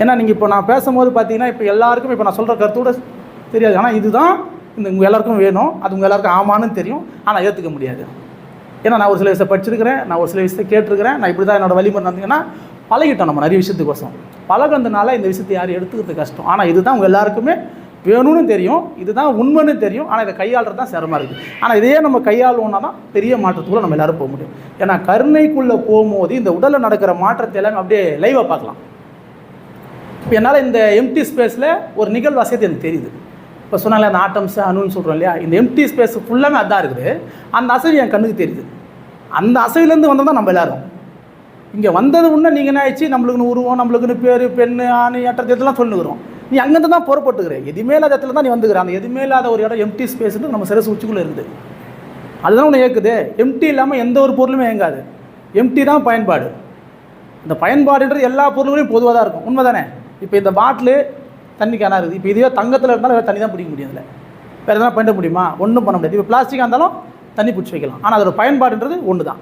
ஏன்னா நீங்கள் இப்போ நான் பேசும்போது பார்த்தீங்கன்னா இப்போ எல்லாருக்கும் இப்போ நான் சொல்கிற கருத்தோட தெரியாது. ஆனால் இதுதான் இந்த உங்கள் எல்லாருக்கும் வேணும். அது உங்கள் எல்லாருக்கும் ஆமான்னு தெரியும். ஆனால் ஏற்றுக்க முடியாது. ஏன்னா நான் ஒரு சில விஷயத்தை படிச்சிருக்கிறேன். நான் ஒரு சில விஷயத்தை கேட்டிருக்கிறேன். நான் இப்படி தான் என்னோட வழிமுறை நடந்தீங்கன்னா பழகிட்டோம் நம்ம நிறைய விஷயத்துக்கோசம். பழகிறதுனால இந்த விஷயத்தை யாரும் எடுத்துக்கிறது கஷ்டம். ஆனால் இதுதான் உங்கள் எல்லாருக்குமே வேணும்னு தெரியும். இதுதான் உண்மைன்னு தெரியும். ஆனால் இதை கையாளுறது தான் சிரமமாக இருக்குது ஆனால் இதையே நம்ம கையாளுவோம்னா தான் பெரிய மாற்றத்துக்குள்ளே நம்ம எல்லாரும் போக முடியும். ஏன்னா கருணைக்குள்ளே போகும்போது இந்த உடலில் நடக்கிற மாற்றத்தை எல்லாமே அப்படியே லைவாக பார்க்கலாம். இப்போ என்னால் இந்த எம்டி ஸ்பேஸில் ஒரு நிகழ்வு அசைத்து எனக்கு தெரியுது. இப்போ சொன்னால அந்த ஆட்டம்ஸ் அணுன்னு சொல்கிறோம் இல்லையா? இந்த எம்டி ஸ்பேஸ் ஃபுல்லாமே அதான் இருக்குது. அந்த அசைவு என் கண்ணுக்கு தெரியுது. அந்த அசைவிலேருந்து வந்தால் தான் நம்ம எல்லாரும். இங்கே வந்தது உடனே நீங்கள் என்ன ஆயிடுச்சு? நம்மளுக்குன்னு உருவம் நம்மளுக்குன்னு பேர் பெண் ஆணு ஏற்றது இதெல்லாம் சொல்லுகிறோம். நீ அங்கேருந்து தான் புறப்பட்டுக்கிற. எதுவுமே இல்லாத இடத்துல தான் நீ வந்துக்கிற. அந்த எதுவுமே இல்லாத ஒரு இடம் எம்டி ஸ்பேஸ்னு நம்ம சிறசு உச்சிக்குள்ளே இருக்குது. அதுதான் உன்னை இயக்குது எம்டி இல்லாமல் எந்த ஒரு பொருளுமே இயங்காது எம்டி தான் பயன்பாடு. இந்த பயன்பாடுன்றது எல்லா பொருளுமே பொதுவாக தான் இருக்கும். உண்மை தானே இப்போ இந்த பாட்டிலு தண்ணி கிணறு இருக்குது. இப்போ இதுவே தங்கத்தில் இருந்தாலும் வேறு தண்ணி தான் பிடிக்க முடியும் இல்லை வேறு எதனா பண்ண முடியுமா? ஒன்றும் பண்ண முடியாது. இப்போ பிளாஸ்டிக்காக இருந்தாலும் தண்ணி பிடிச்சி வைக்கலாம். ஆனால் அதோட பயன்பாடுன்றது ஒன்று தான்.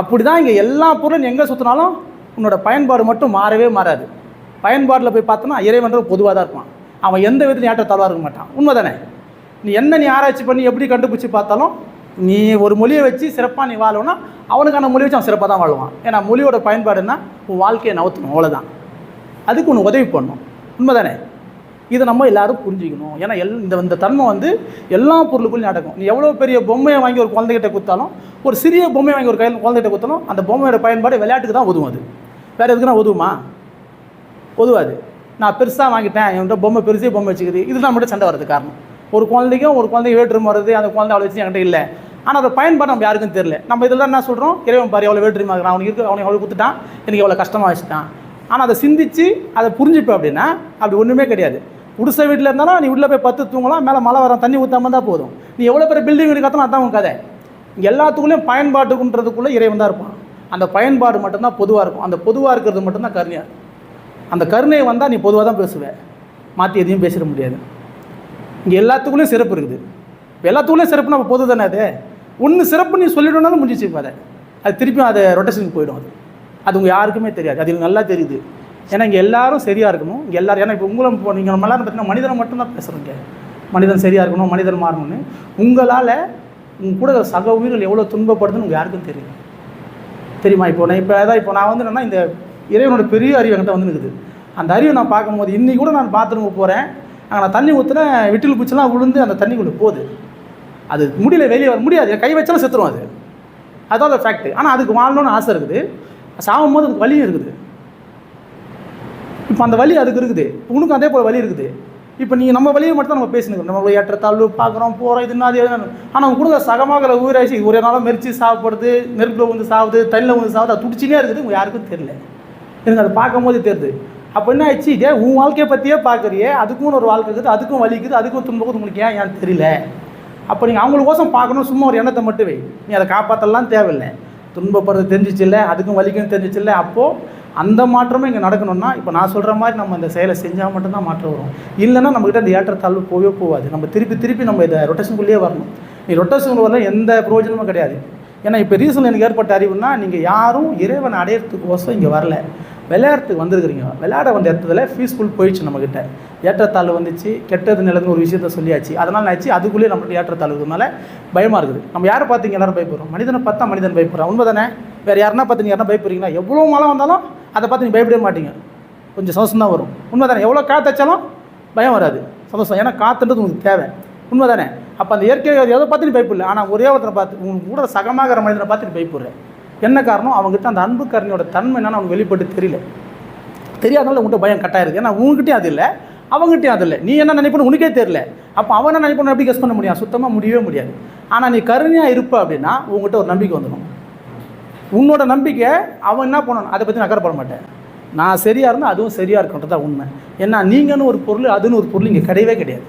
அப்படி தான் இங்கே எல்லா பொருளும் எங்கே சுற்றினாலும் உன்னோட பயன்பாடு மட்டும் மாறவே மாறாது. பயன்பாட்டில் போய் பார்த்தோன்னா இறைவன்றது பொதுவாக தான் இருப்பான். அவன் எந்த விதத்துலையும் ஏற்றத்தாழ்வாக இருக்க மாட்டான். உண்மை தானே நீ என்ன நீ ஆராய்ச்சி பண்ணி எப்படி கண்டுபிடிச்சி பார்த்தாலும் நீ ஒரு மொழியை வச்சு சிறப்பாக நீ வாழணும்னா அவனுக்கான மொழி வச்சு அவன் சிறப்பாக தான் வாழ்வான். ஏன்னா மொழியோட பயன்பாடுன்னா உன் வாழ்க்கையை நவுத்தணும். அவ்வளோதான் அதுக்கு ஒன்று உதவி பண்ணும். உண்மை தானே இதை நம்ம எல்லாரும் புரிஞ்சுக்கணும். ஏன்னா எல் இந்த இந்த தன்மை வந்து எல்லா பொருளுக்குள்ளேயும் நடக்கும். நீ எவ்வளோ பெரிய பொம்மையை வாங்கி ஒரு குழந்தைகிட்ட கொடுத்தாலும் ஒரு சிறிய பொம்மையை வாங்கி ஒரு கையில் குழந்தைகிட்ட கொடுத்தாலும் அந்த பொம்மையோட பயன்பாடு விளையாட்டுக்கு தான் உதவும் அது. வேறு எதுக்குன்னா உதவுமா உதவாது நான் பெருசாக வாங்கிட்டேன். என்கிட்ட பொம்மை பெருசே பொம்மை வச்சுக்குது. இதுதான் மட்டும் சண்டை வரது காரணம். ஒரு குழந்தைக்கும் ஒரு குழந்தைக்கு வேற்றுமை வருது. அந்த குழந்தை அவ்வளோ வச்சு என்கிட்ட இல்லை. ஆனால் அதை பயன்பாடு நம்ம யாருக்கும் தெரியல. நம்ம இதில் தான் என்ன சொல்கிறோம் இறைவன் பாரு எவ்வளோ வேற்றுமையாகிறான் அவனுக்கு இருக்கு அவனுக்கு எவ்வளோ கொடுத்துட்டான். எனக்கு எவ்வளோ கஷ்டமாக வச்சுட்டான். ஆனால் அதை சிந்திச்சு அதை புரிஞ்சுப்பேன் அப்படின்னா அப்படி ஒன்றுமே கிடையாது. குடிசை வீட்டில் இருந்தாலும் நீ உள்ளே போய் பத்து தூங்கலாம் மேலே மழை வரும் தண்ணி ஊற்றாம தான் போதும். நீ எவ்வளோ பெரிய பில்டிங் இருக்காத்தனும் அதான் உன் கதை. இங்கே எல்லாத்துக்குள்ளேயும் பயன்பாட்டுக்குன்றதுக்குள்ளே இறைவன் தான் இருப்பான். அந்த பயன்பாடு மட்டும்தான் பொதுவாக இருக்கும். அந்த பொதுவாக இருக்கிறது மட்டும்தான் கருணையாக அந்த கருணை வந்தால் நீ பொதுவாக தான் பேசுவேன் மாற்றி எதையும் பேசிட முடியாது. இங்கே எல்லாத்துக்குள்ளேயும் சிறப்பு இருக்குது. இப்போ எல்லாத்துக்குள்ளேயும் சிறப்பு நம்ம பொது தானே அது? ஒன்று சிறப்பு நீ சொல்லிடணும்னாலும் முடிஞ்சிச்சு அதை. அது திருப்பியும் அதை ரொட்டேஷனுக்கு போயிடும் அது. அது உங்கள் யாருக்குமே தெரியாது. அது எனக்கு நல்லா தெரியுது. ஏன்னா இங்கே எல்லாரும் சரியாக இருக்கணும். இங்கே எல்லாரும் ஏன்னா இப்போ உங்களை இப்போ நீங்கள் நம்ம பார்த்தீங்கன்னா மனிதனை மட்டும்தான் பேசுகிறீங்க மனிதன் சரியாக இருக்கணும் மனிதன் மாறணும்னு. உங்களால் உங்கள் கூட சக உயிர்கள் எவ்வளோ துன்பப்படுதுன்னு உங்கள் யாருக்கும் தெரியும் தெரியுமா? இப்போ நான் இப்போ அதான் இப்போ நான் வந்து என்னென்னா இந்த இறைவனோட பெரிய அறிவு என்கிட்ட வந்து இருக்குது அந்த அறிவை நான் பார்க்கும்போது இன்றைக்கி கூட நான் பாத்ரூமுக்கு போகிறேன் அங்கே நான் தண்ணி ஊற்றுனேன் விட்டில் பூச்செல்லாம் விழுந்து அந்த தண்ணிக்குள்ளே போகுது. அது முடியல வெளியே வர முடியாது. என் கை வச்சாலும் செத்துரும் அது. அதான் அந்த ஃபேக்ட் ஆனால் அதுக்கு வாழணும்னு ஆசை இருக்குது. சாகும் போது அதுக்கு வலியும் இருக்குது. இப்போ அந்த வலி அதுக்கு இருக்குது. உனக்கும் அதே போல் வலி இருக்குது. இப்போ நீங்கள் நம்ம வழியை மட்டும் தான் நம்ம பேசினுக்கிறோம். நம்ம ஏற்றத்தாழ்வு பார்க்குறோம் போகிறோம் இது அது ஆனால் அவங்க கொடுக்குற சகமாக ஊராட்சி ஒரே நாளாக மெரிச்சு சாப்பிடுறது நெருப்பில் வந்து சாவுது தண்ணியில் வந்து சாவுது அது துடிச்சினே இருக்குது. உங்கள் யாருக்கும் தெரியல. எனக்கு அதை பார்க்கும்போது தெரியுது. அப்போ என்ன ஆயிடுச்சு? இதே உன் வாழ்க்கையை பற்றியே பார்க்குறியே அதுக்கும் ஒரு வாழ்க்கை இருக்குது அதுக்கும் வலிக்குது அதுக்கும் துன்பம் உங்களுக்கு ஏன் ஏன் தெரியல? அப்போ நீங்கள் அவங்களுக்கோசம் பார்க்கணும் சும்மா ஒரு எண்ணத்தை மட்டும் வை. நீ அதை காப்பாற்றலாம் தேவையில்லை. துன்பப்படுறது தெரிஞ்சிச்சில்ல அதுக்கும் வலிக்கும் தெரிஞ்சிச்சில்ல அப்போது அந்த மாற்றமும் இங்கே நடக்கணும்னா இப்போ நான் சொல்கிற மாதிரி நம்ம இந்த செயலை செஞ்சால் மட்டும்தான் மாற்றம் வரும். இல்லைன்னா நம்மக்கிட்ட இந்த ஏற்றத்தாழ்வு போவே போகாது நம்ம திருப்பி திருப்பி நம்ம இதை ரொட்டேஷனுக்குள்ளேயே வரணும். நீ ரொட்டேஷன் வரல எந்த பிரயோஜனமும் கிடையாது. ஏன்னா இப்போ ரீசன் எனக்கு ஏற்பட்ட அறிவுனா நீங்கள் யாரும் இறைவனை அடையிறதுக்கோசம் இங்கே வரல. விளையாட்டுக்கு வந்திருக்கிறீங்க. விளையாட வந்த இடத்துல பீஸ்ஃபுல் போயிடுச்சு நம்மக்கிட்ட ஏற்றத்தாழ்வு வந்துச்சு கெட்டது நிலந்து ஒரு விஷயத்த சொல்லியாச்சு. அதனால் ஆச்சு அதுக்குள்ளேயே நம்மகிட்ட ஏற்றத்தாழ்வு இருக்கிறதுனால பயமாக இருக்குது. நம்ம யாரை பார்த்தீங்க எல்லோரும் பயப்படுறோம்? மனிதனை பார்த்தா மனிதன் பயப்படுறான். உண்மை தானே வேறு யாருன்னா பார்த்து நீங்கள் யாருன்னா பயப்படுறீங்களா? எவ்வளோ மழை வந்தாலும் அதை பார்த்து நீங்கள் பயப்படவே மாட்டீங்க. கொஞ்சம் சந்தோஷம் தான் வரும். உண்மை தானே எவ்வளோ காற்று வச்சாலும் பயம் வராது. சந்தோஷம். ஏன்னா காற்றுன்றது உங்களுக்கு தேவை. உண்மை தானே அப்போ அந்த இயற்கை எதை பார்த்து நீ பயப்படல. ஆனால் ஒரே ஒருத்தனை பார்த்து உன் கூட சகமாகிற மனிதனை பார்த்து நீ பயப்படுறேன் என்ன காரணம்? அவங்ககிட்ட அந்த அன்பு கருணையோட தன்மை என்னன்னு அவங்க வெளிப்பட்டு தெரியல. தெரியாதனால உங்கள்கிட்ட பயம் கட்டாயிருக்கு ஏன்னா உங்ககிட்டயும் அது இல்லை அவங்ககிட்டயும் அது இல்லை. நீ என்ன நினைப்பணும் உனக்கே தெரியல. அப்போ அவன் என்ன நினைப்பணும் எப்படி கெஸ் பண்ண முடியும்? சுத்தமாக முடியவே முடியாது. ஆனால் நீ கருணையாக இருப்ப அப்படின்னா உங்ககிட்ட ஒரு நம்பிக்கை வந்துடும். உன்னோட நம்பிக்கை அவன் என்ன பண்ணணும்? அதை பற்றி நான் அக்கறைப்பட மாட்டேன். நான் சரியாக இருந்தால் அதுவும் சரியாக இருக்கன்றது தான் உண்மை. ஏன்னா நீங்கன்னு ஒரு பொருள் அதுன்னு ஒரு பொருள் இங்கே கிடையவே கிடையாது.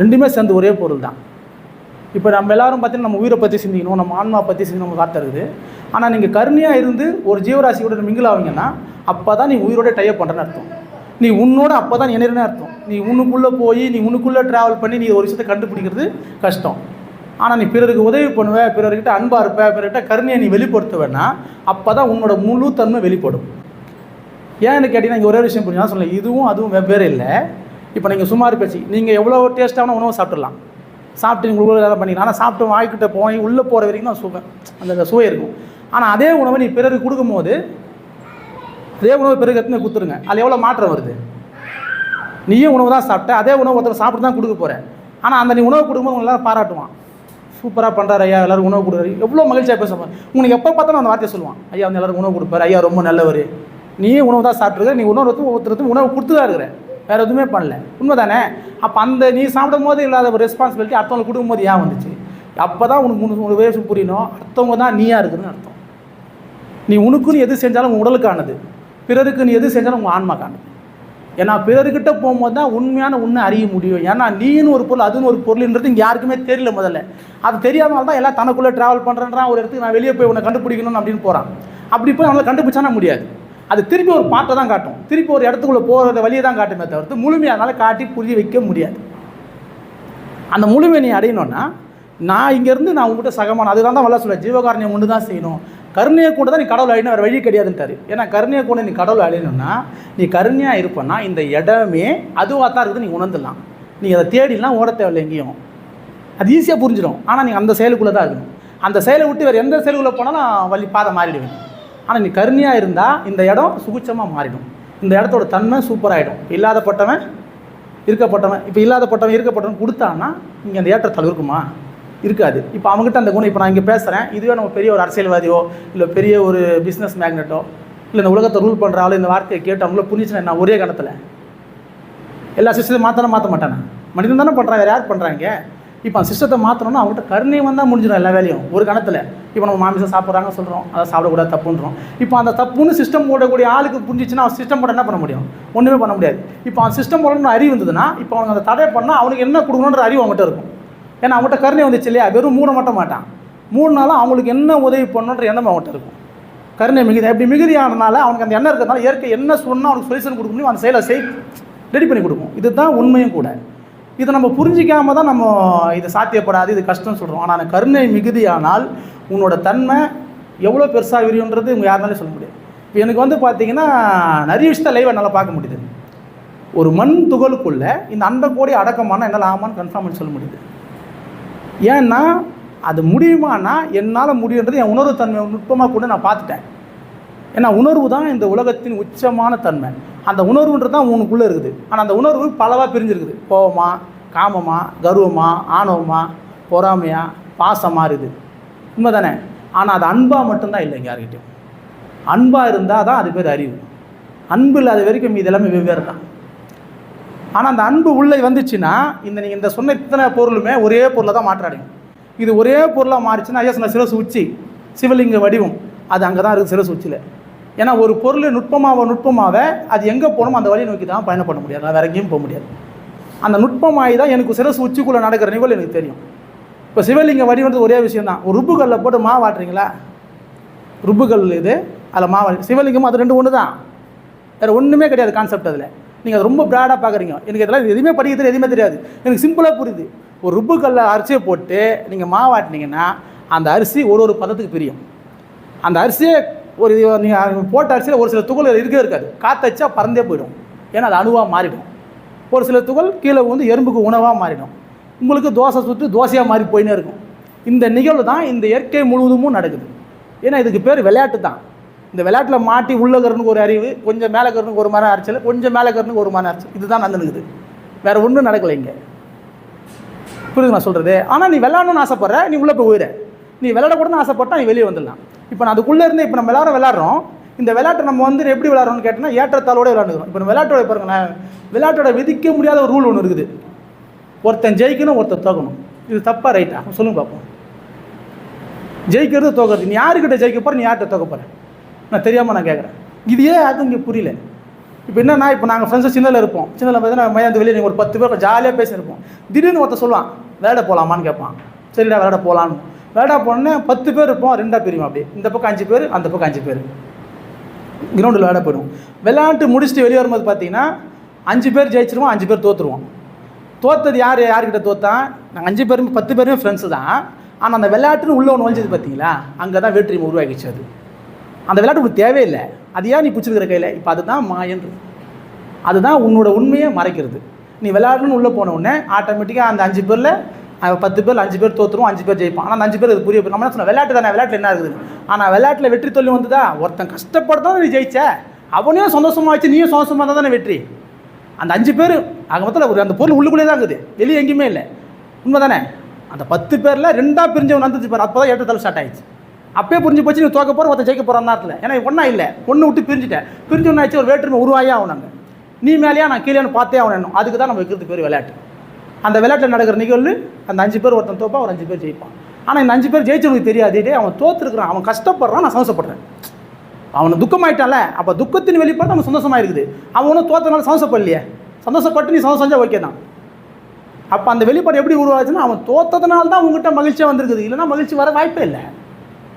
ரெண்டுமே சேர்ந்து ஒரே பொருள் தான் இப்போ நம்ம எல்லாரும் பார்த்தீங்கன்னா நம்ம உயிரை பற்றி சிந்திக்கணும் நம்ம ஆன்மா பற்றி சிந்தி நம்ம வார்த்தை இருக்குது. ஆனால் நீங்கள் கருணையாக இருந்து ஒரு ஜீவராசியோட மிங்கிள் ஆவீங்கன்னா அப்போ தான் நீ உயிரோட டைப் பண்ணுறேன்னு அர்த்தம். நீ உன்னோட அப்போ தான் இணைறன்னு அர்த்தம். நீ உன்னுக்குள்ளே போய் நீ உனக்குள்ளே ட்ராவல் பண்ணி நீ ஒரு விஷயத்தை கண்டுபிடிக்கிறது கஷ்டம். ஆனால் நீ பிறருக்கு உதவி பண்ணுவ பிறர்கிட்ட அன்பாக இருப்ப பிறர்கிட்ட கருணையை நீ வெளிப்படுத்துவேன்னா அப்போ தான் உன்னோட முழு தன்மை வெளிப்படும். ஏன்னு கேட்டிங்கன்னா இங்கே ஒரே விஷயம் புரிஞ்சா சொல்ல இதுவும் அதுவும் வெவ்வேறு இல்லை. இப்போ நீங்கள் சுமார் பேச்சு நீங்கள் எவ்வளோ டேஸ்ட்டான உணவு சாப்பிட்றலாம் சாப்பிட்டு நீங்கள் உள்ள வேலை பண்ணிக்கலாம். ஆனால் சாப்பிட்டு வாய்க்கிட்ட போய் உள்ளே போகிற வரைக்கும் தான் சுவை. அந்த சுவை இருக்கும். ஆனால் அதே உணவை நீ பிறருக்கு கொடுக்கும்போது அதே உணவு பிறகு எத்தனை கொடுத்துருங்க. அதில் எவ்வளோ மாற்றம் வருது? நீயும் உணவு தான் சாப்பிட்ட அதே உணவு ஒருத்தர் சாப்பிட்டு தான் கொடுக்க போகிற ஆனால் அந்த நீ உணவு கொடுக்கும்போது எல்லோரும் பாராட்டுவான். சூப்பராக பண்ணுறாரு ஐயா எல்லாரும் உணவு கொடுக்குறாரு. எவ்வளோ மகிழ்ச்சியாக பேசுவார் உங்களுக்கு எப்போ பார்த்தாலும் அந்த வார்த்தையை சொல்லுவான். ஐயா வந்து எல்லாரும் உணவு கொடுப்பாரு. ஐயா ரொம்ப நல்லவர். நீயும் உணவு தான் சாப்பிட்ருக்க நீ உணவு ஒருத்தருக்கு உணவு கொடுத்து தான் இருக்கிறேன் வேறு எதுவுமே பண்ணல. உண்மை தானே அப்போ அந்த நீ சாப்பிடும் போது இல்லாத ஒரு ரெஸ்பான்சிபிலிட்டி அடுத்தவங்களுக்கு கொடுக்கும்போது ஏன் வந்துச்சு? அப்போ தான் உனக்கு மூணு ஒரு வயசு புரியணும் அடுத்தவங்க தான் நீயாக இருக்குதுன்னு அர்த்தம். நீ உனக்குன்னு எது செஞ்சாலும் உன் உடலுக்கானது பிறருக்கு நீ எது செஞ்சாலும் உங்கள் ஆன்மாக்கானது ஏன்னா பிறர்கிட்ட போகும்போது தான் உண்மையான உன்னை அறிய முடியும். ஏன்னா நீன்னு ஒரு பொருள் அதுன்னு ஒரு பொருள்ன்றது இங்கே யாருக்குமே தெரியல முதல்ல. அது தெரியாதனால தான் எல்லாம் தனக்குள்ளே ட்ராவல் பண்ணுறேன்றான் ஒரு இடத்துக்கு நான் வெளியே போய் உன்னை கண்டுபிடிக்கணும் அப்படின்னு போகிறான் அப்படி போய் அவங்கள கண்டுபிடிச்சானா முடியாது. அது திருப்பி ஒரு பாட்டை தான் காட்டும். திருப்பி ஒரு இடத்துக்குள்ளே போகிற வழியை தான் காட்டுமே தவிர்த்து முழுமையாக அதனால் காட்டி புரிய வைக்க முடியாது. அந்த முழுமை நீ அடையணும்னா நான் இங்கேருந்து நான் உங்கள்கிட்ட சகமான அதுதான் தான் வல்ல சொல்ல ஜீவகாரணியம் ஒன்று தான் செய்யணும். கருணையை கூட தான் நீ கடவுள் அழியணும் வேறு வழி கிடையாதுன்ட்டாரு. ஏன்னா கருணையை கூட நீ கடவுள் அழியணும்னா நீ கருணையாக இருப்பேன்னா இந்த இடமே அதுவாக தான் இருக்குது நீ உணர்ந்துடலாம். நீ அதை தேடிலாம் ஓட தேவையில்லை எங்கேயும். அது ஈஸியாக புரிஞ்சிடும். ஆனால் நீ அந்த செயலுக்குள்ளே தான் இருக்கணும். அந்த செயலை விட்டு வேறு எந்த செயலுக்குள்ளே போனாலும் வழி பாதை மாறிடுவேன். ஆனால் நீ கருணையாக இருந்தால் இந்த இடம் சுகுச்சமாக மாறிடும். இந்த இடத்தோட தன்மை சூப்பராகிடும் இல்லாதப்பட்டவன் இருக்கப்பட்டவன் இப்போ இல்லாதப்பட்டவன் இருக்கப்பட்டவன் கொடுத்தான்னா இங்கே அந்த ஏற்றத்தாழ் இருக்குமா? இருக்காது. இப்போ அவங்ககிட்ட அந்த குணம் இப்போ நான் இங்கே பேசுகிறேன் இதுவே நம்ம பெரிய ஒரு அரசியல்வாதியோ இல்லை பெரிய ஒரு பிஸ்னஸ் மேக்னெட்டோ இல்லை இந்த உலகத்தை ரூல் பண்ணுற ஆளு இந்த வார்த்தையை கேட்டு அவங்கள புரிஞ்சுச்சுன்னா என்ன ஒரே கணத்தில்? எல்லா சிஸ்டத்தையும் மாற்றான மாற்ற மாட்டானே? மனிதன் தானே பண்ணுறாங்க வேறு யார் பண்ணுறாங்க இப்போ அந்த சிஸ்டத்தை மாற்றணும்னா அவங்ககிட்ட கருணை வந்தால் முடிஞ்சிடும் எல்லா வேலையும். ஒரு கணத்தில். இப்போ நம்ம மாமிசம் சாப்பிட்றாங்க சொல்கிறோம் அதை சாப்பிடக்கூடாது தப்புன்றோம். இப்போ அந்த தப்புன்னு சிஸ்டம் போடக்கூடிய ஆளுக்கு புரிஞ்சிச்சுன்னா அவன் சிஸ்டம் போட என்ன பண்ண முடியும்? ஒன்றுமே பண்ண முடியாது. இப்போ அந்த சிஸ்டம் போடணும்னு அறிவு இருந்ததுன்னா இப்போ அவனுக்கு அந்த தடை பண்ணால் அவனுக்கு என்ன கொடுக்கணுன்ற அறிவு அவங்ககிட்ட இருக்கும். ஏன்னா அவங்ககிட்ட கருணை வந்துச்சு இல்லையா? வெறும் மூட மட்டும் மாட்டான். மூணு நாளும் அவங்களுக்கு என்ன உதவி பண்ணணுன்ற எண்ணம் அவங்ககிட்ட இருக்கும். கருணை மிகுதி. அப்படி மிகுதியானனால அவனுக்கு அந்த எண்ணம் இருக்கிறதுனால இயற்கை என்ன சொன்னால் அவனுக்கு சொல்யூஷன் கொடுக்க முடியும் அந்த செயலை செய் ரெடி பண்ணி கொடுக்கும். இதுதான் உண்மையும் கூட. இதை நம்ம புரிஞ்சிக்காம தான் நம்ம இது சாத்தியப்படாது இது கஷ்டம்னு சொல்கிறோம் ஆனால் கருணை மிகுதியானால் உன்னோட தன்மை எவ்வளோ பெருசாக விரியுன்றது உங்கள் யாருனாலும் சொல்ல முடியாது. இப்போ எனக்கு வந்து பார்த்தீங்கன்னா நிறைய விஷயத்த லைவ் என்னால் பார்க்க முடியுது. ஒரு மண் துகளுக்குள்ளே இந்த அண்டை கோடி அடக்கமான என்னால் ஆமான்னு கன்ஃபார்ம் பண்ணி சொல்ல முடியுது. ஏன்னா அது முடியுமானா என்னால் முடியுன்றது என் உணர்வு தன்மை நுட்பமாக கூட நான் பார்த்துட்டேன். ஏன்னா உணர்வு தான் இந்த உலகத்தின் உச்சமான தன்மை. அந்த உணர்வுன்றது தான் உனக்குள்ளே இருக்குது. ஆனால் அந்த உணர்வு பலவாக பிரிஞ்சிருக்குது. கோபமா காமமாக கர்வமாக ஆணவமாக பொறாமையாக பாசமாக இருக்குது. உண்மை தானே ஆனால் அது அன்பாக மட்டும்தான் இல்லைங்க யார்கிட்டயும். அன்பாக இருந்தால் தான் அது பேர் அறிவு. அன்பு இல்லாத வரைக்கும் இது எல்லாமே வெவ்வேறு தான். ஆனால் அந்த அன்பு உள்ளே வந்துச்சுன்னா இந்த நீங்கள் இந்த சொன்ன இத்தனை பொருளுமே ஒரே பொருளை தான் மாற்றாடுங்க. இது ஒரே பொருளாக மாறிச்சுன்னா ஐயா சொன்ன சிரசு உச்சி சிவலிங்க வடிவம் அது அங்கே தான் இருக்குது சிரசு உச்சியில். ஏன்னா ஒரு பொருள் நுட்பமாக நுட்பமாக அது எங்கே போகணுமோ அந்த வழியை நோக்கி தான் பயணப்பட முடியாது. நான் எங்கேயும் போக முடியாது. அந்த நுட்பமாகி தான் எனக்கு சிரசு உச்சிக்குள்ளே நடக்கிற நிகழ்வு எனக்கு தெரியும். இப்போ சிவலிங்க வடிவன்றது ஒரே விஷயம் தான் ஒரு ருப்புகளில் போட்டு மாவாட்டுறீங்களா ருப்புகள் இது அதில் மாவா சிவலிங்கம் அது ரெண்டு ஒன்று தான் வேறு ஒன்றுமே கிடையாது கான்செப்ட் அதில். நீங்கள் ரொம்ப ப்ராடாக பார்க்குறீங்க எனக்கு இதெல்லாம் எதுவுமே படிக்க எதுவுமே தெரியாது. எனக்கு சிம்பிளாக புரியுது. ஒரு ருப்புக்கல்ல அரிசியை போட்டு நீங்கள் மாவாட்டினீங்கன்னா அந்த அரிசி ஒரு ஒரு பதத்துக்கு பிரியும். அந்த அரிசியே ஒரு நீங்கள் போட்ட அரிசியில் ஒரு சில துகள் இருக்கவே இருக்காது. காற்றச்சா பறந்தே போயிடும். ஏன்னா அது அணுவாக மாறிடும். ஒரு சில துகள் கீழே வந்து எறும்புக்கு உணவாக மாறிடும். உங்களுக்கு தோசை சுட்டு தோசையாக மாறி போயினே இருக்கும். இந்த நிகழ்வு தான் இந்த இயற்கை முழுவதுமும் நடக்குது. ஏன்னா இதுக்கு பேர் விளையாட்டு தான். இந்த விளையாட்டில் மாட்டி உள்ளே கருனுக்கு ஒரு அறிவு கொஞ்சம் மேலே கருனுக்கு ஒரு மரம் அரைச்சல் கொஞ்சம் மேலே கருனுக்கு ஒரு மரம் அரைச்சல். இதுதான் நடந்துக்குது வேறு ஒன்றும் நடக்கலை இங்கே. புரியுது நான் சொல்கிறது ஆனால் நீ விளையாடணும்னு ஆசைப்பட்ற நீ உள்ளே போய் உயிர. நீ விளையாடக்கூடாதுன்னு ஆசைப்பட்டா நீ வெளியே வந்துடலாம். இப்போ நான் அதுக்குள்ளே இருந்து இப்போ நம்ம எல்லாரும் விளாட்றோம் இந்த விளையாட்டை நம்ம வந்து எப்படி விளையாடுறோம்னு கேட்டோம்னா ஏற்றத்தாளோட விளையாண்டுக்கிறோம் இப்போ நம்ம விளையாட்டோட பாருங்களேன் விளையாட்டோட விதிக்க முடியாத ஒரு ரூல் ஒன்று இருக்குது. ஒருத்தன் ஜெயிக்கணும் ஒருத்தன் தோக்கணும். இது தப்பாக ரைட்டா சொல்லுங்க பார்ப்போம் ஜெயிக்கிறது தோக்கிறது. நீ யாருக்கிட்ட ஜெயிக்க போகிற நீ யார்கிட்ட தோக்க போகிற நான் தெரியாமல் நான் கேட்குறேன் இது ஏன் அது இங்கே புரியல? இப்போ என்னன்னா இப்போ நாங்கள் ஃப்ரெண்ட்ஸு சின்னதில் இருப்போம். சின்னதில் பார்த்தீங்கன்னா மையாந்து வெளியே நீங்கள் ஒரு பத்து பேர் ஜாலியாக பேசியிருப்போம். திடீர்னு ஒருத்தர் சொல்லுவான் விளையாட போகலாமான்னு கேட்பான். சரிடா விளையாட போகலான்னு விளையாட போனோன்னே பத்து பேர் இருப்போம் ரெண்டாக பிரியும் அப்படியே. இந்த பக்கம் அஞ்சு பேர் அந்த பக்கம் அஞ்சு பேர். கிரவுண்டில் விளையாட போயிடும். விளையாண்டு முடிச்சுட்டு வெளியே வரும்போது பார்த்தீங்கன்னா அஞ்சு பேர் ஜெயிச்சிருவோம் அஞ்சு பேர் தோற்றுருவோம் தோத்தது யார் யார்கிட்ட தோத்தான் நாங்கள் அஞ்சு பேருமே பத்து பேருமே ஃப்ரெண்ட்ஸு தான். ஆனால் அந்த விளையாட்டுன்னு உள்ளே ஒன்று வந்தது பார்த்தீங்களா? அங்கே தான் வெற்றி உருவாக்கிச்சு அது. அந்த விளையாட்டு உங்களுக்கு தேவையில்லை. அது ஏன் நீ பிடிச்சிருக்கிற கையில்? இப்போ அதுதான் மாயன்றது அதுதான் உன்னோட உண்மையை மறைக்கிறது. நீ விளையாடணும்னு உள்ளே போன உடனே ஆட்டோமேட்டிக்காக அந்த அஞ்சு பேரில் பத்து பேர் அஞ்சு பேர் தோற்றுரும் அஞ்சு பேர் ஜெயிப்பான் ஆனால் அஞ்சு பேர் அது புரிய நம்ம என்ன சொன்ன விளையாட்டு தானே விளையாட்டில் என்ன இருக்குது? ஆனால் விளையாட்டில் வெற்றி தொழில் வந்துதா? ஒருத்தன் கஷ்டப்படுத்தான் நீ ஜெயிச்ச. அவனையும் சந்தோஷமாக வச்சு நீயும் சந்தோஷமாக இருந்தால் தானே வெற்றி. அந்த அஞ்சு பேர் ஆக மொத்தம் ஒரு அந்த பொருள் உள்ளுக்குள்ளே தான் இருக்குது. வெளியே எங்கேயுமே இல்லை. உண்மை தானே அந்த பத்து பேரில் ரெண்டாக பிரிஞ்சவன் வந்துச்சு பாரு அப்போ தான் ஏற்றத்தால் ஸ்டார்ட் ஆயிடுச்சு. அப்பயே புரிஞ்சு போச்சு நீ தோக்க போகிற ஒருத்தன் ஜெயிக்க போகிற நேரத்தில் ஏன்னா ஒன்றா இல்லை. ஒன்று விட்டு பிரிஞ்சுட்டேன் பிரிஞ்சு ஒன்றாச்சு ஒரு வேற்றுமை உருவாயே ஆகணும் நீ மேலேயா நான் கீழே பார்த்தே ஆகணும். அதுக்கு தான் நம்ம வைக்கிறது பேர் விளையாட்டு. அந்த விளையாட்டில் நடக்கிற நிகழ்வு அந்த அஞ்சு பேர் ஒருத்தன் தோப்பா ஒரு அஞ்சு பேர் ஜெயிப்பான். ஆனால் இந்த அஞ்சு பேர் ஜெயிச்சவனுக்கு தெரியாது. அவன் தோத்துருக்குறான். அவன் கஷ்டப்படுறான் நான் சந்தோஷப்படுறேன். அவனை துக்கமாயிட்டான்ல அப்போ துக்கத்தின் வெளிப்பாடு நம்ம சந்தோஷமாக இருக்குது. அவன் ஒன்றும் தோத்தனால சந்தோஷப்படலையே. சந்தோஷப்பட்டு நீ சந்தோஷம் செஞ்சால் ஓகே தான் அப்போ அந்த வெளிப்பாடு எப்படி உருவாச்சுன்னா அவன் தோத்ததுனால தான் உங்ககிட்ட மகிழ்ச்சியாக வந்திருக்குது. இல்லைனா மகிழ்ச்சி வர வாய்ப்பே இல்லை.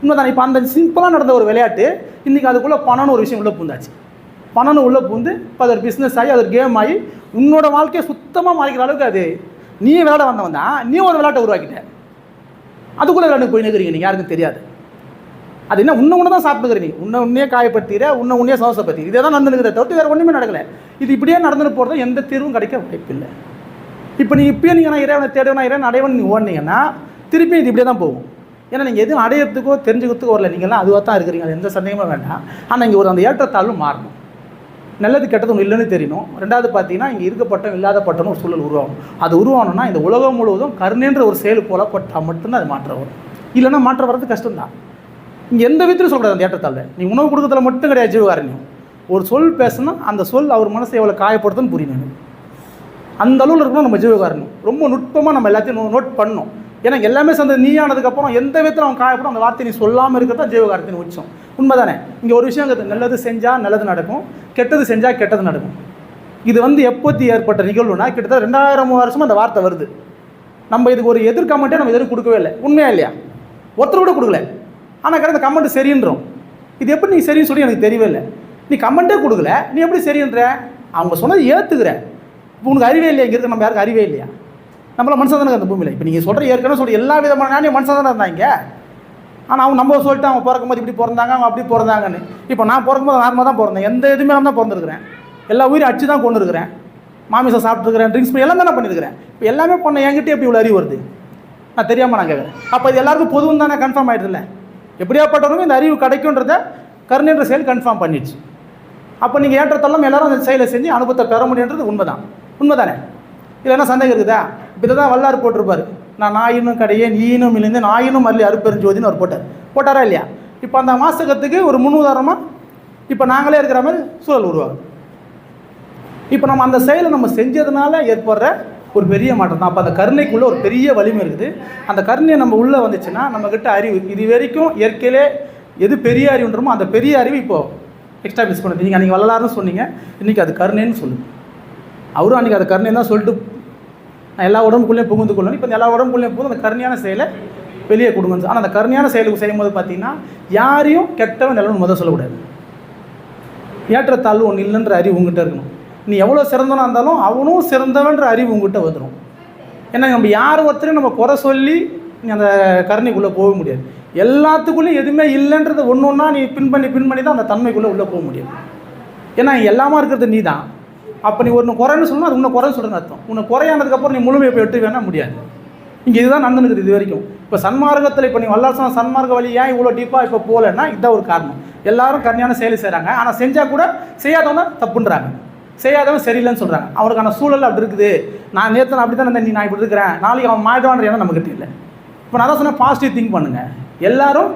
உண்மைதான்? இப்போ அந்த சிம்பிளாக நடந்த ஒரு விளையாட்டு இன்றைக்கி அதுக்குள்ளே பணம்னு ஒரு விஷயம் உள்ளே பூந்தாச்சு. பணம்னு உள்ளே பூந்து இப்போ அது ஒரு பிஸ்னஸ் ஆகி அது ஒரு கேம் ஆகி உன்னோட வாழ்க்கையை சுத்தமாக மாறிக்கிற அளவுக்கு அது நீ விளையாட வந்தவன் தான் நீ ஒரு விளையாட்டை உருவாக்கிட்ட. அதுக்குள்ளே விளையாட்டு போய் நிற்கிறீங்க நீங்கள் யாருக்கும் தெரியாது. அது என்ன உன்னை ஒன்று தான் சாப்பிட்டுக்கிற நீ. உன்னை உன்னையே காயப்படுத்திற உன்னை உன்னே சோசப்படுத்தி இதே தான் நடந்துருக்குற தவிர்த்து வேறு ஒன்றுமே நடக்கல. இது இப்படியே நடந்துட்டு போகிறது எந்த தீர்வும் கிடைக்க வாய்ப்பில்லை. இப்போ நீங்கள் இப்பயே நீங்கள் நான் இறைவனை தேடுவனா இறைவன் அடைவன் நீங்கள் ஓடினீங்கன்னா திருப்பி இது இப்படியே தான் போகும். ஏன்னா நீங்கள் எதுவும் அடையிறதுக்கோ தெரிஞ்சுக்கிறதுக்கோ வரல. நீங்கள்லாம் அதுவாக தான் இருக்கிறீங்க. அது எந்த சந்தேகமும் வேண்டாம். ஆனால் இங்கே ஒரு அந்த ஏற்றத்தாழ்வும் மாறணும். நல்லது கெட்டது ஒன்று இல்லைன்னு தெரியணும். ரெண்டாவது பார்த்தீங்கன்னா இங்கே இருக்கப்பட்டம் இல்லாத பட்டம்னு ஒரு சூழல் உருவாகும் அது உருவாகணும்னா இந்த உலகம் முழுவதும் கருணைன்ற ஒரு செயல் போலப்பட்டால் மட்டும்தான் அது மாற்றம் வரும். இல்லைன்னா மாற்றம் வர்றது கஷ்டம்தான். இங்கே எந்த விதத்திலும் சொல்லக்கூடாது அந்த ஏற்றத்தால் நீ உணவு கொடுக்கறதுல மட்டும் கிடையாது ஜீவகாரண்யம். ஒரு சொல் பேசுனா அந்த சொல் அவர் மனசை எவ்வளோ காயப்படுத்துன்னு புரியணும் அந்த அளவில் இருக்கணும் நம்ம ஜீவகாரணும் ரொம்ப நுட்பமாக நம்ம எல்லாத்தையும் நோ- நோட் பண்ணணும். ஏன்னா எல்லாமே சேர்ந்து நீ ஆனதுக்கப்புறம் எந்த விதத்தில் அவன் காயப்படும் அந்த வார்த்தை நீ சொல்லாமல் இருக்கிறது தான் ஜீவகாரத்தின் உச்சம். உண்மைதானே? இங்கே ஒரு விஷயம் நல்லது செஞ்சால் நல்லது நடக்கும் கெட்டது செஞ்சால் கெட்டது நடக்கும். இது வந்து எப்போத்தி ஏற்பட்ட நிகழ்வுனா கிட்டத்தட்ட ரெண்டாயிரம் வருஷமாக அந்த வார்த்தை வருது. நம்ம இதுக்கு ஒரு எதிர் கமெண்ட்டே நம்ம எதிர்க்கு கொடுக்கவே இல்லை. உண்மையா இல்லையா? ஒருத்தர் கூட கொடுக்கல. ஆனால் கடந்த கமெண்ட் சரின்றோம். இது எப்படி நீ சரின்னு சொல்லி எனக்கு தெரியவே இல்லை. நீ கமெண்ட்டே கொடுக்கல. நீ எப்படி சரின்ற? அவங்க சொன்னது ஏற்றுக்கிற இப்போ உனக்கு அறிவே இல்லையா? இங்கே இருக்க நம்ம யாருக்கும் அறிவே இல்லையா? நம்மள மனுஷன் தானே அந்த பூமியில். இப்போ நீங்கள் சொல்கிற ஏற்கனவே சொல்கிற எல்லா விதமான நானே மனுஷன் தானே இருந்தாங்க. ஆனால் அவங்க நம்ம சொல்லிட்டு அவங்க பிறக்கும்போது இப்படி பிறந்தாங்க அவங்க அப்படி பிறந்தாங்கன்னு. இப்போ நான் பிறக்கும்போது நார்மலாக தான் பிறந்தேன். எந்த இதுவுமே தான் பிறந்திருக்கிறேன். எல்லா உயிரும் அடிச்சு தான் கொண்டு இருக்கிறேன் மாமிசம் சாப்பிட்டுருக்கிறேன் ட்ரிங்க்ஸ் பண்ணி எல்லாம் தானே பண்ணியிருக்கிறேன் இப்போ எல்லாமே பண்ண என்கிட்ட எப்படி இவ்வளோ அறிவு வருது? நான் தெரியாமல் நான் கேட்குறேன் அப்போ இது எல்லாருக்கும் பொதுவும் தானே கன்ஃபார்ம் ஆகிடுதுல்ல எப்படியாப்பட்டவங்க இந்த அறிவு கிடைக்குன்றத கருணைன்ற செயல் கன்ஃபார்ம் பண்ணிடுச்சு. அப்போ நீங்கள் ஏற்றத்தெல்லாம் எல்லாரும் அந்த செயலை செஞ்சு அனுபவத்தை பெற முடியுன்றது உண்மைதான். உண்மைதானே? இல்லைன்னா சந்தேகம் இருக்குதா? இப்போ இதை தான் வல்லாறு போட்டிருப்பார். நான் நாயினும் கடையேன் ஈனும் இழிந்து நாயினும் மல்லி அருப்பெருஞ்சோதின்னு அவர் போட்டார். போட்டாரா இல்லையா? இப்போ அந்த வாசகத்துக்கு ஒரு முன்னுதாரணமாக இப்போ நாங்களே இருக்கிற மாதிரி சூழல் உருவாகும் இப்போ நம்ம அந்த செயலை நம்ம செஞ்சதுனால ஏற்படுற ஒரு பெரிய மாற்றம் தான். அப்போ அந்த கருணைக்குள்ளே ஒரு பெரிய வலிமை இருக்குது. அந்த கருணை நம்ம உள்ளே வந்துச்சுன்னா நம்மக்கிட்ட அறிவு. இது வரைக்கும் இயற்கையிலே எது பெரிய அறிவுன்றமோ அந்த பெரிய அறிவு இப்போது எக்ஸ்ட்ரா மிஸ் பண்ணுது. நீங்கள் அன்றைக்கி வள்ளலாருன்னு சொன்னீங்க. இன்றைக்கி அது கருணைன்னு சொல்லுங்கள் அவரும் அன்றைக்கி அது கருணை தான் சொல்லிட்டு நான் எல்லா உடம்புக்குள்ளேயும் புகுந்து கொள்ளணும் இப்போ எல்லா உடம்புக்குள்ளேயும் புகுந்து அந்த கருணையான செயலை வெளியே கொடுங்க ஆனால் அந்த கருணையான செயலுக்கு செய்யும்போது பார்த்தீங்கன்னா யாரையும் கெட்டவன் நல்லவன் முதல் சொல்லக்கூடாது. ஏற்றத்தாழ்வு ஒன்று இல்லைன்ற அறிவு உங்ககிட்ட இருக்கணும். நீ எவ்வளோ சிறந்தவனாக இருந்தாலும் அவனும் சிறந்தவன்ற அறிவு உங்ககிட்ட வந்துடும் ஏன்னா நம்ம யார் ஒருத்தரையும் நம்ம குறை சொல்லி நீ அந்த கருணைக்குள்ளே போக முடியாது. எல்லாத்துக்குள்ளேயும் எதுவுமே இல்லைன்றது ஒன்று ஒன்றா நீ பின் பண்ணி பின் பண்ணி தான் அந்த தன்மைக்குள்ளே உள்ளே போக முடியும். ஏன்னா எல்லாமா இருக்கிறது நீ தான் அப்போ நீ ஒன்று குறைன்னு சொன்னால் அது இன்னும் குறைன்னு சொல்கிறேன்னு அர்த்தம். உன்னை குறையானதுக்கப்புறம் நீ முழுமையை போய் எட்டு வேணால் முடியாது. இங்கே இதுதான் நடந்துருக்குது இது வரைக்கும். இப்போ சன்மார்க்கத்தில் இப்போ நீ வல்லாசம் சன்மார்க்க வழி ஏன் இவ்வளோ டீப்பாக இப்போ போகலன்னா இதுதான் ஒரு காரணம். எல்லாரும் கருணையான செயல் செய்கிறாங்க ஆனால் செஞ்சால் கூட செய்யாதவங்க தப்புன்றாங்க. செய்யாதவன் சரியில்லைன்னு சொல்கிறாங்க அவருக்கான சூழல் அப்படி இருக்குது. நான் நேற்று அப்படி தான் நீ நான் இப்படி இருக்கிறேன். நாளைக்கு அவன் மாறிடுவான்ற எண்ணம் நமக்கு இல்லை. இப்போ நான் தான் சொன்னேன் பாசிட்டிவ் திங்க் பண்ணுங்கள் எல்லாரும்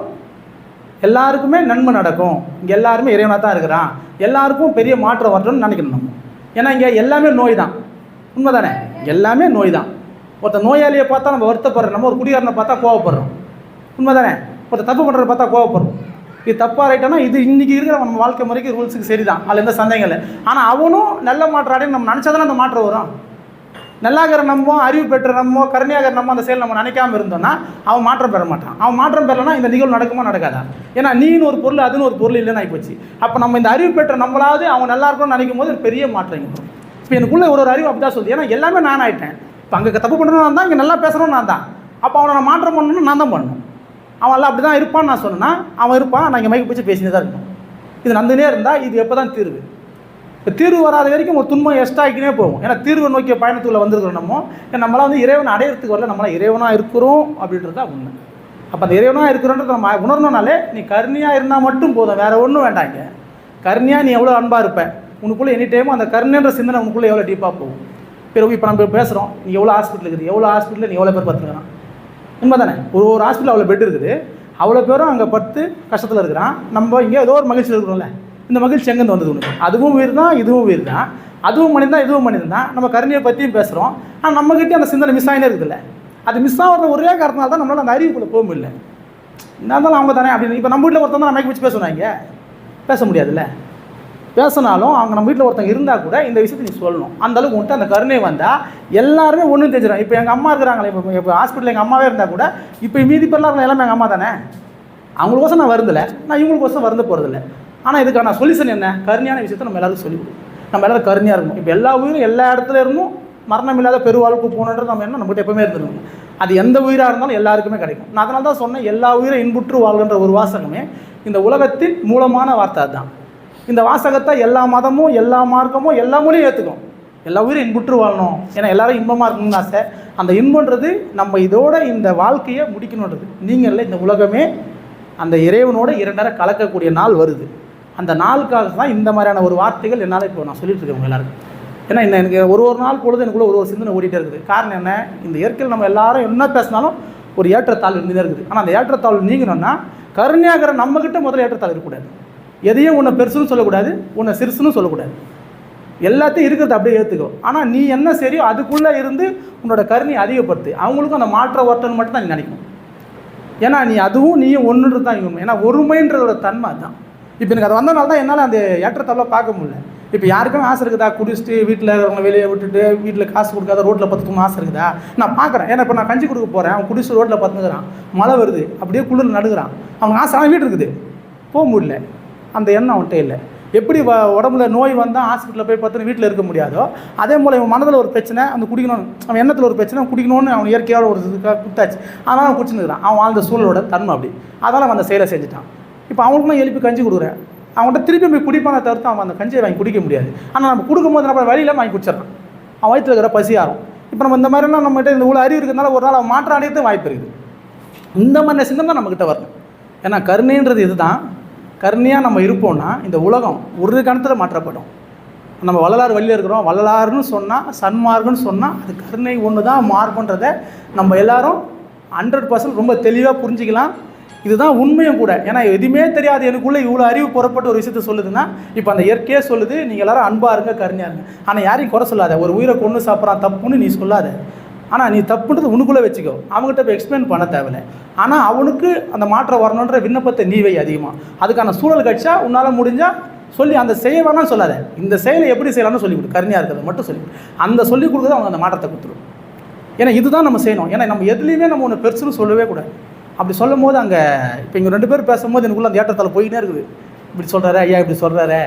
எல்லாருக்குமே நன்மை நடக்கும். இங்கே எல்லாருமே இறைவனாக தான் இருக்கிறான். எல்லாருக்கும் பெரிய மாற்றம் வரணும்னு நினைக்கணும் நம்ம. ஏன்னா இங்கே எல்லாமே நோய் தான் உண்மை தானே எல்லாமே நோய் தான் ஒருத்தர் நோயாளியை பார்த்தா நம்ம வருத்தப்படுறோம். நம்ம ஒரு குடிகாரனை பார்த்தா கோவப்படுறோம். உண்மை தானே ஒருத்த தப்பு பண்ணுறத பார்த்தா கோவப்படுறோம். இது தப்பாக ரைட்டானா இது இன்றைக்கி இருக்கிற நம்ம வாழ்க்கை முறைக்கு ரூல்ஸுக்கு சரி தான் அதில் எந்த சந்தேகம் இல்லை. ஆனால் அவனும் நல்ல மாற்றம் அடையும் நம்ம நினச்சா தானே அந்த மாற்றம் வரும்? நல்லாகிற நம்மோ அறிவு பெற்ற நம்மோ கருணையாகிற நம்ம அந்த செயல் நம்ம நினைக்காம இருந்தோம்னா அவன் மாற்றம் பெற மாட்டான். அவன் மாற்றம் பெறலைன்னா இந்த நிகழ்வு நடக்குமா நடக்காதா? ஏன்னா நீன்னு ஒரு பொருள் அதுன்னு ஒரு பொருள் இல்லைன்னு ஆகிப்போச்சு அப்போ நம்ம இந்த அறிவு பெற்ற நம்மளாவது அவன் நல்லா இருக்கணும்னு நினைக்கும் போது பெரிய மாற்றம் இப்போ எனக்குள்ளே ஒரு ஒரு அறிவு அப்படி தான் சொல்லுது. ஏன்னா எல்லாமே நான் ஆயிட்டேன். இப்போ அங்கே தப்பு பண்ணணும் நான் தான் இங்கே நல்லா பேசணும் நான் தான். அப்போ அவனை நான் மாற்றம் பண்ணணும்னு நான் தான் பண்ணணும். அவன் எல்லாம் அப்படி தான் இருப்பான்னு நான் சொன்னேன்னா அவன் இருப்பான் நான் இங்கே மைக்கு பிடிச்சி பேசினே தான் இருக்கணும். இது நந்துனே இருந்தால் இது எப்போ தான் தீர்வு? தீர்வு வராத வரைக்கும் ஒரு துன்பம் எக்ஸ்ட்ரா போகும். ஏன்னா தீர்வை நோக்கிய பயணத்துக்குள்ள வந்திருக்கிறோம் நம்ம. ஏன்னா நம்மளாம் வந்து இறைவனை அடையிறதுக்கு வரல நம்மளாம் இறைவனாக இருக்கிறோம் அப்படின்றது தான் உண்மை. அப்போ அந்த இறைவனாக இருக்கிறோன்றத நம்ம உணரணுனாலே நீ கருணையாக இருந்தால் மட்டும் போதும் வேறு ஒன்றும் வேண்டாங்க கருணையாக நீ எவ்வளோ அன்பாக இருப்பேன் உனக்குள்ளே எனி டைமும் அந்த கருணைன்ற சிந்தனை உனக்குள்ளே எவ்வளோ டீப்பாக போகும். பிறகு இப்போ நம்ம பேசுகிறோம் நீ எவ்வளோ ஹாஸ்பிட்டல் இருக்குது எவ்வளோ ஹாஸ்பிட்டலில் நீ எவ்வளோ பேர் பார்த்துருக்கான் உண்மை தானே ஒரு ஒரு ஹாஸ்பிட்டல் அவ்வளோ பெட் இருக்குது. அவ்வளோ பேரும் அங்கே படுத்து கஷ்டத்தில் இருக்கிறான். நம்ம இங்கே ஏதோ ஒரு மகிழ்ச்சியில் இருக்கிறோம்ல. இந்த மகிழ்ச்சி எங்கேருந்து வந்தது உனக்கு? அதுவும் உயிர் தான் இதுவும் உயிர் தான் அதுவும் மனிதன் தான் இதுவும் மனிதன் தான் நம்ம கருணையை பற்றியும் பேசுகிறோம் ஆனால் நம்மகிட்டே அந்த சிந்தனை மிஸ் ஆகினே இருக்குதுல்ல. அது மிஸ் ஆகிற ஒரே காரணத்தினால தான் நம்மளால் அந்த அறிவுக்குள்ளே போக முடியல. என்ன இருந்தாலும் அவங்க தானே அப்படின்னு. இப்போ நம்ம வீட்டில் ஒருத்தன் தான் நம்ம வச்சு பேசுனாங்க பேச முடியாதுல்ல. பேசினாலும் அவங்க நம்ம வீட்டில் ஒருத்தங்க இருந்தால் கூட இந்த விஷயத்தை நீ சொல்லணும். அந்த அளவுக்கு உன்ட்டு அந்த கருணை வந்தால் எல்லாருமே ஒன்றும் தெரிஞ்சிடும் இப்போ எங்கள் அம்மா இருக்கிறாங்களே இப்போ இப்போ ஹாஸ்பிட்டலில் எங்கள் அம்மாவே இருந்தால் கூட இப்போ மீதி பேர்லாம் எல்லாமே எங்கள் அம்மா தானே? அவங்களுக்கோசம் நான் வருந்தில்ல நான் இவங்களுக்கோசம் வருந்த போகிறதில்ல ஆனால் இதுக்கான சொல்யூஷன் என்ன? கருணையான விஷயத்தை நம்ம எல்லாரும் சொல்லி நம்ம எல்லாரும் கருணையாக இருக்கணும். இப்போ எல்லா உயிரும் எல்லா இடத்துல இருந்தும் மரணம் இல்லாத பெருவாழ்வுக்கு போகணுன்றது நம்ம என்ன? நம்மகிட்ட எப்பவுமே இருந்துருக்கணும் அது எந்த உயிராக இருந்தாலும் எல்லாருக்குமே கிடைக்கும். நான் அதனால தான் சொன்னேன் எல்லா உயிரும் இன்புற்று வாழ்கின்ற ஒரு வாசகமே இந்த உலகத்தின் மூலமான வார்த்தை அதுதான். இந்த வாசகத்தை எல்லா மதமும் எல்லா மார்க்கமும் எல்லா மொழியும் ஏற்றுக்கும் எல்லா உயிரும் இன்புற்று வாழணும். ஏன்னா எல்லாரும் இன்பமாக இருக்கணும்னு ஆசை. அந்த இன்பன்றது நம்ம இதோட இந்த வாழ்க்கையை முடிக்கணுன்றது. நீங்கள் இல்லை இந்த உலகமே அந்த இறைவனோட இரண்டரை கலக்கக்கூடிய நாள் வருது. அந்த நாளுக்காக தான் இந்த மாதிரியான ஒரு வார்த்தைகள் என்னால் இப்போ நான் சொல்லிட்டு இருக்கேன் எல்லாருக்கும். ஏன்னா இந்த எனக்கு ஒரு ஒரு நாள் பொழுது எனக்குள்ள ஒரு ஒரு சிந்தனை ஓடிட்டே இருக்குது. காரணம் என்ன? இந்த இயற்கையில் நம்ம எல்லாரும் என்ன பேசினாலும் ஒரு ஏற்றத்தாள் இருந்துதான் இருக்குது. ஆனால் அந்த ஏற்றத்தாள் நீங்கணும்னா கருணையாகிற நம்மக்கிட்ட முதல்ல ஏற்றத்தாழ் இருக்கக்கூடாது. எதையும் உன்னை பெருசுன்னு சொல்லக்கூடாது உன்னை சிறுசுன்னு சொல்லக்கூடாது. எல்லாத்தையும் இருக்கிறத அப்படியே ஏற்றுக்கோ ஆனால் நீ என்ன சரியோ அதுக்குள்ளே இருந்து உன்னோட கருணையை அதிகப்படுத்து. அவங்களுக்கும் அந்த மாற்ற ஓட்டன்னு மட்டும் தான் நீ நினைக்கணும். ஏன்னா நீ அதுவும் நீயும் ஒன்றுன்றது தான் ஏன்னா ஒருமைன்றதோட தன்மை அதுதான் இப்போ எனக்கு அது வந்தனால தான் என்னால் அந்த ஏற்றத்தாழ்வை பார்க்க முடியல. இப்போ யாருக்கும் ஆசை இருக்குதா? குடிச்சிட்டு வீட்டில் அவங்க வெளியே விட்டுட்டு வீட்டில் காசு கொடுக்காத ரோட்டில் பார்த்துக்கணும் ஆசை இருக்குதா? நான் பார்க்குறேன். ஏன்னா இப்போ நான் கஞ்சி கொடுக்க போகிறேன் அவன் குடிச்சு ரோட்டில் பார்த்துக்கிறான் மழை வருது. அப்படியே குளிர் நடுகிறான் அவனுக்கு ஆசை வீடு இருக்குது. போக முடியல. அந்த எண்ணம் அவன்கிட்ட இல்லை. எப்படி வ உடம்புல நோய் வந்தால் ஹாஸ்பிட்டலில் போய் பார்த்து வீட்டில் இருக்க முடியாதோ அதே போல் இவன் மனதில் ஒரு பிரச்சனை அந்த குடிக்கணும் அவன் எண்ணத்தில் ஒரு பிரச்சனை குடிக்கணும்னு அவன் இயற்கையோட ஒரு இதுக்காக குத்தாச்சு அதனால் அவன் குடிச்சுன்னு அவன் வாழ்ந்த சூழலோட தன்மை அப்படி. அதனால் அவன் அந்த செயலை செஞ்சுட்டான். இப்போ அவனுக்கு எழுப்பி கஞ்சி கொடுக்குறேன். அவன்கிட்ட திருப்பி போய் குடிப்பான தவிர்த்து அவன் அந்த கஞ்சியை வாங்கி குடிக்க முடியாது. ஆனால் நம்ம கொடுக்கும்போது நம்ம வழியில் வாங்கி குடிச்சிடறான். அவன் வயிற்றில் இருக்கிற பசி ஆறும். இப்போ நம்ம இந்த மாதிரிலாம் நம்மகிட்ட இந்த உள்ள அறிவு இருக்கிறதுனால ஒரு நாள் அவன் மாற்றம் அடையிறது வாய்ப்பு இருக்குது. இந்த மாதிரி சிந்தம் தான் நம்மக்கிட்ட வரணும். ஏன்னா கருணைன்றது இதுதான். கருணையாக நம்ம இருப்போம்னா இந்த உலகம் ஒரு கணத்தில் மாற்றப்படும். நம்ம வள்ளலார் வழியில் இருக்கிறோம். வள்ளலார்னு சொன்னால் சன்மார்க்குன்னு சொன்னால் அது கருணை ஒன்று தான் மார்க்குன்றதை நம்ம எல்லாரும் ஹண்ட்ரட் பர்சன்ட் ரொம்ப தெளிவாக புரிஞ்சிக்கலாம். இதுதான் உண்மையும் கூட. ஏன்னா எதுவுமே தெரியாது. எனக்குள்ளே இவ்வளோ அறிவு புறப்பட்ட ஒரு விஷயத்த சொல்லுதுன்னா இப்போ அந்த இயற்கையே சொல்லுது. நீங்கள் எல்லாரும் அன்பாக இருங்க கருணையாக இருங்க. ஆனால் யாரையும் குறை சொல்லாத. ஒரு உயிரை கொண்டு சாப்பிட்றான் தப்புன்னு நீ சொல்லாத. ஆனால் நீ தப்புன்றது உனக்குள்ளே வச்சுக்கோ. அவங்ககிட்ட போய் எக்ஸ்பிளைன் பண்ண தேவையில்லை. ஆனால் அவனுக்கு அந்த மாற்றம் வரணுன்ற விண்ணப்பத்தை நீ வை அதிகமாக அதுக்கான சூழல் கட்சா உன்னால் முடிஞ்சால் சொல்லி அந்த செய்ய வேணாம்னு சொல்லாத. இந்த செயலை எப்படி செய்யலாம்னு சொல்லி கொடு. கருணையாக இருக்கிறத மட்டும் சொல்லி அந்த சொல்லி கொடுக்குறது அவங்க அந்த மாற்றத்தை கொடுத்துரும். ஏன்னா இதுதான் நம்ம செய்யணும். ஏன்னா நம்ம எதுலேயுமே நம்ம ஒன்று பெருசுன்னு சொல்லவே கூடாது. அப்படி சொல்லும் போது அங்கே இப்போ இங்கே ரெண்டு பேர் பேசும்போது எனக்குள்ள அந்த ஏற்றத்தில் போயின்னே இருக்குது. இப்படி சொல்கிறாரு ஐயா இப்படி சொல்கிறாரு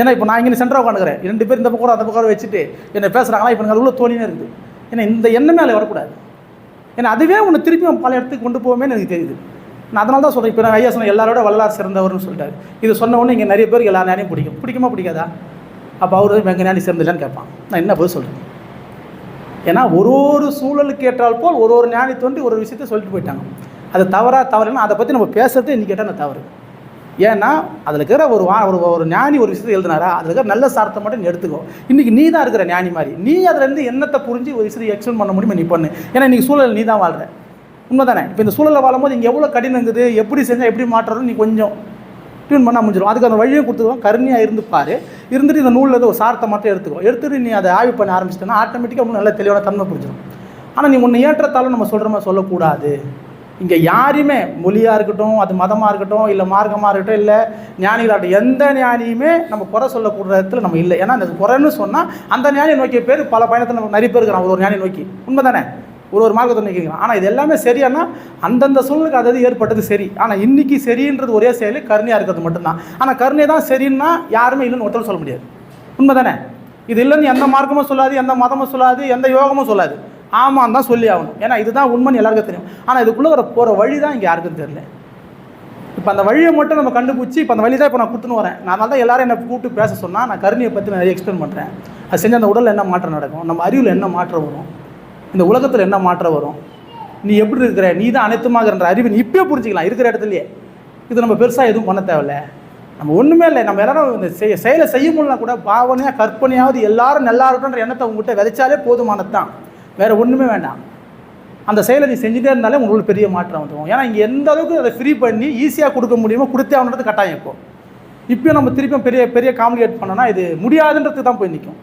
ஏன்னா இப்போ நான் இங்கே சென்டராக உட்காந்துக்கிறேன் ரெண்டு பேர் இந்த பக்கம் அந்த பக்கம் வச்சுட்டு என்னை பேசுகிறாங்களா இப்போ எனக்கு அதுக்குள்ள தோணினே இருக்குது. ஏன்னா இந்த எண்ணமே அதில் வரக்கூடாது. ஏன்னா அதுவே உன்னை திருப்பி அவன் பல இடத்துக்கு கொண்டு போவோமேன்னு எனக்கு தெரியுது. நான் அதனால தான் சொல்கிறேன் இப்போ நான் ஐயா சொன்ன எல்லாரோட வல்லார் சிறந்தவர்னு சொல்லிட்டாரு. இது சொன்ன உடனே இங்கே நிறைய பேருக்கு எல்லா நேரையும் பிடிக்கும். பிடிக்குமா பிடிக்காதா? அப்போ அவர் எங்கள் ஞானி சிறந்தில்லான்னு கேட்பான். நான் என்ன பதில் சொல்கிறேன் ஏன்னா ஒரு ஒரு சூழலுக்கு ஏற்றால் போல் ஒரு ஒரு ஞானி தோண்டி ஒரு விஷயத்தை சொல்லிட்டு போயிட்டாங்க. அது தவறாக தவறுனா அதை பற்றி நம்ம பேசுறது இன்னைக்கு கேட்டால் நான் தவறு? ஏன்னா அதில் இருக்கிற ஒரு வா ஒரு ஒரு ஞானி ஒரு விஷயத்தை எழுதினாரா? அதில் இருக்கிற நல்ல சாரத்தை மட்டும் நீ எடுத்துக்கோ. இன்றைக்கி நீ தான் இருக்கிற ஞானி மாதிரி. நீ அதிலேருந்து என்னத்தை புரிஞ்சு ஒரு விஷயத்தை எக்ஸ்பிளைன் பண்ண முடியுமோ நீ பண்ணு. ஏன்னா இன்றைக்கி சூழல் நீ தான் வாழ்கிற உண்மை தானே இப்போ இந்த சூழலில் வாழும்போது இங்கே எவ்வளோ கடினம் இருக்குது? எப்படி செஞ்சால் எப்படி மாற்றுறது நீ கொஞ்சம் டியூன் பண்ண முடிஞ்சிடும். அதுக்கு அந்த வழியை கொடுத்துருவோம் கருணையாக இருந்து இருந்துட்டு இந்த நூலில் ஒரு சாரத்தை மட்டும் எடுத்துக்கோ. எடுத்துட்டு நீ அதை ஆய்வு பண்ண ஆரம்பிச்சிட்டேன்னா ஆட்டோமேட்டிக்காக இன்னும் நல்ல தெளிவான தன்மை புரிஞ்சிடும். ஆனால் நீ உன்னை ஏற்றத்தாலும் நம்ம சொல்கிற மாதிரி சொல்லக்கூடாது. இங்கே யாரையுமே மொழியாக இருக்கட்டும் அது மதமாக இருக்கட்டும் இல்லை மார்க்கமாக இருக்கட்டும் இல்லை ஞானிகளாகட்டும் எந்த ஞானியுமே நம்ம குறை சொல்லக்கூடிய இடத்துல நம்ம இல்லை. ஏன்னா அந்த குறைன்னு சொன்னால் அந்த ஞானியை நோக்கிய பேர் பல பயணத்தில் நம்ம நிறைய பேர் இருக்கிறான் ஒரு ஒரு நோக்கி. உண்மை தானே ஒரு ஒரு மார்க்கத்தை நோக்கிக்கிறான் ஆனால் இது எல்லாமே சரியானா அந்தந்த சூழலுக்கு அதாவது ஏற்பட்டது சரி. ஆனால் இன்றைக்கி சரின்றது ஒரே செயல் கருணையாக இருக்கிறது மட்டும்தான். ஆனால் கருணை தான் சரின்னா யாருமே இல்லைன்னு ஒருத்தர் சொல்ல முடியாது. உண்மை தானே இது இல்லைன்னு எந்த மார்க்கமும் சொல்லாது எந்த மதமும் சொல்லாது எந்த யோகமும் சொல்லாது. ஆமான்னு தான் சொல்லி ஆகணும். ஏன்னா இதுதான் உண்மைன்னு எல்லாருக்கும் தெரியும். ஆனால் இதுக்குள்ளே வர போகிற வழி தான் இங்கே யாருக்கும் தெரியல. இப்போ அந்த வழியை மட்டும் நம்ம கண்டுபிடிச்சி இப்போ அந்த வழி தான் இப்போ நான் கொடுத்துன்னு வரேன். நான் அதனால தான் எல்லாரும் என்னை கூப்பிட்டு பேச சொன்னால் நான் கருணியை பற்றி நிறைய எக்ஸ்பிளைன் பண்ணுறேன் அது செஞ்ச அந்த உடலில் என்ன மாற்றம் நடக்கும்? நம்ம அறிவில் என்ன மாற்றம் வரும்? இந்த உலகத்தில் என்ன மாற்றம் வரும்? நீ எப்படி இருக்கிற? நீ தான் அனைத்துமாகன்ற அறிவு நீ இப்பயே புரிஞ்சிக்கலாம். இருக்கிற இடத்துலையே. இது நம்ம பெருசாக எதுவும் பண்ண தேவையில்ல. நம்ம ஒன்றுமே இல்லை. நம்ம எல்லாரும் இந்த செய் செயலை செய்ய முடியல கூட பாவனையாக கற்பனையாவது எல்லாரும் நல்லா இருக்கணுன்ற எண்ணத்தை உங்ககிட்ட விதைச்சாலே போதுமானது தான் வேறு ஒன்றுமே வேண்டாம். அந்த செயலை நீ செஞ்சுட்டே இருந்தாலே உங்களுக்கு பெரிய மாற்றம் வந்துடும் ஏன்னா இங்கே எந்த அளவுக்கு அதை ஃப்ரீ பண்ணி ஈஸியாக கொடுக்க முடியுமோ கொடுத்தே ஆகணுன்றது கட்டாயம் இப்போ. இப்போயும் நம்ம திருப்பியும் பெரிய பெரிய காம்ப்ளிகேட் பண்ணோன்னா இது முடியாதுன்றதுக்கு தான் போய் நிற்கும்